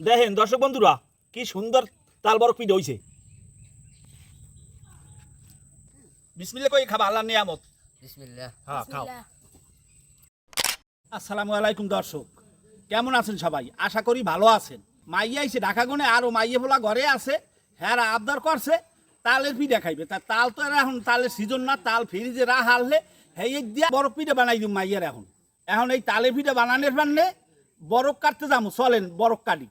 দেখেন দর্শক বন্ধুরা কি সুন্দর তাল বরফ পিঠে হইছে। বিসমিল্লা কই খাবা আল্লাহ নিয়ামত। বিসমিল্লাহ। হ্যাঁ খাও। আসসালামু আলাইকুম দর্শক কেমন আছেন সবাই? আশা করি ভালো আছেন। মাইয়া আইছে ঢাকা গুনে আরও মাইয়ে ফোলা ঘরে আছে হ্যাঁ আবদার করছে তালের পিঠা খাইবে। তা তাল তো আর এখন তালের সিজন না তাল ফ্রিজে রা হারলে হেই দিয়া বরফ পিঠা বানাই দিব মাইয়ার এখন। এখন এই তালের পিঠা বানানোর পারলে বরফ কাটতে যাব চলেন বরফ কাটি।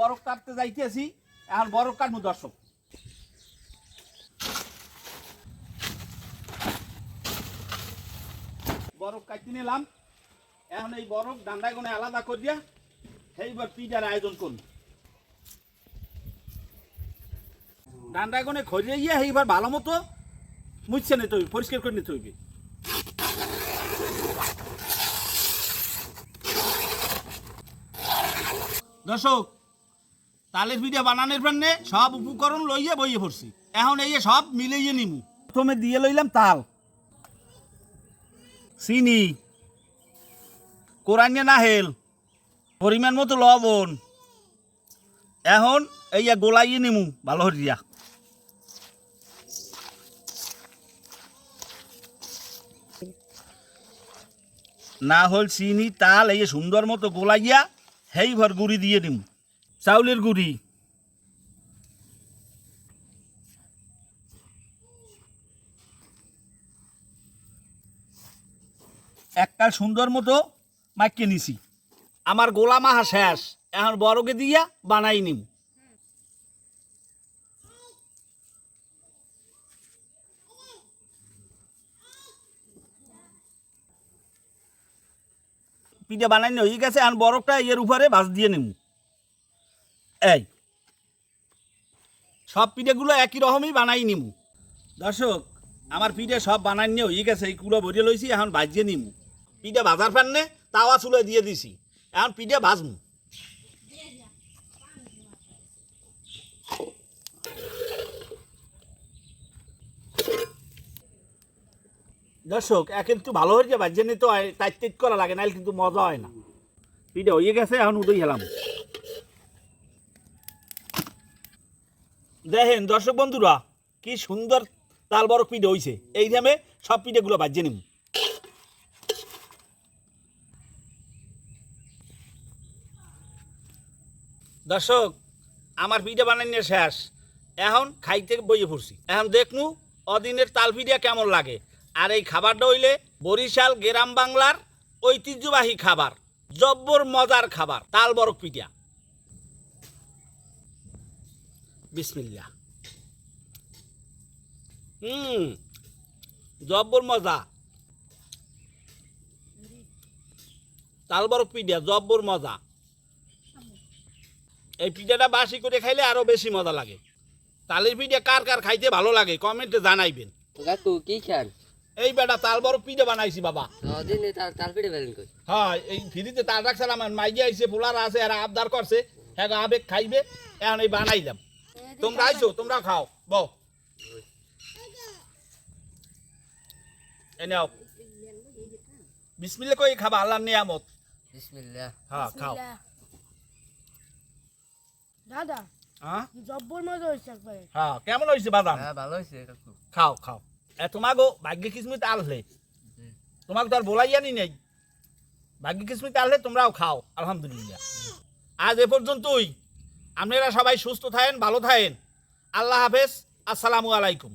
বরফ কাটতে যাইতেছি, এখন বরফ কাটবো দর্শক। বরফ কাটি নিলাম, এখন এই বরফ ডান্ডায় কোনে আলাদা করিয়া সেইবার পিঠার আয়োজন করুন। ডান্ডায় কোনে খরিয়ে গিয়ে সেইবার ভালো মতো মুছছে নিতে হইবে, পরিষ্কার করে নিতে হইবে। দর্শক তালের পিঠা বানানোর জন্যে সব উপকরণ লইয়ে বইয়ে পড়ছি। এখন এই সব মিলিয়ে নিমু। প্রথমে দিয়ে লইলাম তাল, চিনি কোরআনে নাহেল, পরিমাণ মতো লবণ। এখন এই গোলাইয়ে নিমু ভালো হরিয়া না হল চিনি, তাল এই সুন্দর মতো গোলাইয়া হেই ভর গুড়ি দিয়ে নিমু। চাউলের গুড়ি। একটা সুন্দর মতো মাইকে নিছি। আমার গোলা মাহা শেষ। এখন বড়কে দিয়া বানাই নিম। পিঠা বানাই নি হয়ে গেছে, এখন বরফটা এর উপরে ভাজ দিয়ে নিম। এই, সব পিঠেগুলো একই রকমই বানাই নিমু। দর্শক, আমার পিঠে সব বানাই নিয়ে হয়ে গেছে এইগুলো ভরিয়ে লইছি, এখন ভাজিয়ে নিমু। পিঠে ভাজার ফেননে তাওয়া চুলে দিয়ে দিছি, এখন পিঠে ভাজমু। দর্শক একটু ভালো হয়েছে, ভাজিয়ে নিতে টাইট টাইট করা লাগে নাহলে কিন্তু মজা হয় না। পিঠে হয়ে গেছে, এখন উদয় হেলাম। দেখেন, দর্শক বন্ধুরা, কি সুন্দর তাল বরফ পিঠে হইছে। এই দামে সব পিঠেগুলো বাজিয়ে নিম। দর্শক, আমার পিঠে বানানো শেষ। এখন খাইতে বইয়ে পড়ছি। এখন দেখনু, অদিনের তাল পিঠা কেমন লাগে। আর এই খাবারটা হইলে বরিশাল গ্রাম বাংলার ঐতিহ্যবাহী খাবার, জব্বর মজার খাবার, তাল বরফ পিঠা। বিসমিল্লা হুম জব্বর মজা। তাল বরফ পিঠা জব্বর মজা। এই পিঠাটা বাসি করে খাইলে আরও বেশি মজা লাগে। তালের পিঠা কার কার খাইতে ভালো লাগে কমেন্টে জানাইবেন। কাকু কি খান? এই বেটা তাল বরফ পিঠা বানাইছি বাবা। হ্যাঁ এই ফ্রিতে তাল রাখছিলাম আমার মাইয়া আইছে পোলার আছে আর আবদার করছে। হ্যাঁ আবেগ খাইবে এখন এই বানাইলাম তোমরা আইছো তোমরা খাও বউ এই নাও বিসমিল্লা কই খাবা আল্লাহর নিয়ামত। বিসমিল্লাহ। হ্যাঁ খাও। দাদা হ্যাঁ? জব্বর মজা একবারে। হ্যাঁ কেমন হয়েছে বাদাম? হ্যাঁ ভালো কাকু। খাও খাও। এ তোমাগো ভাগ্য কিসমিত আললে তোমাকে তো আর বলাই জানি নেই। ভাগ্য কিসমিত আললে তোমরাও খাও আলহামদুলিল্লাহ। আজ এ পর্যন্তই। আপনারা সবাই সুস্থ থাকেন ভালো থাকেন। আল্লাহ হাফেজ। আসসালামু আলাইকুম।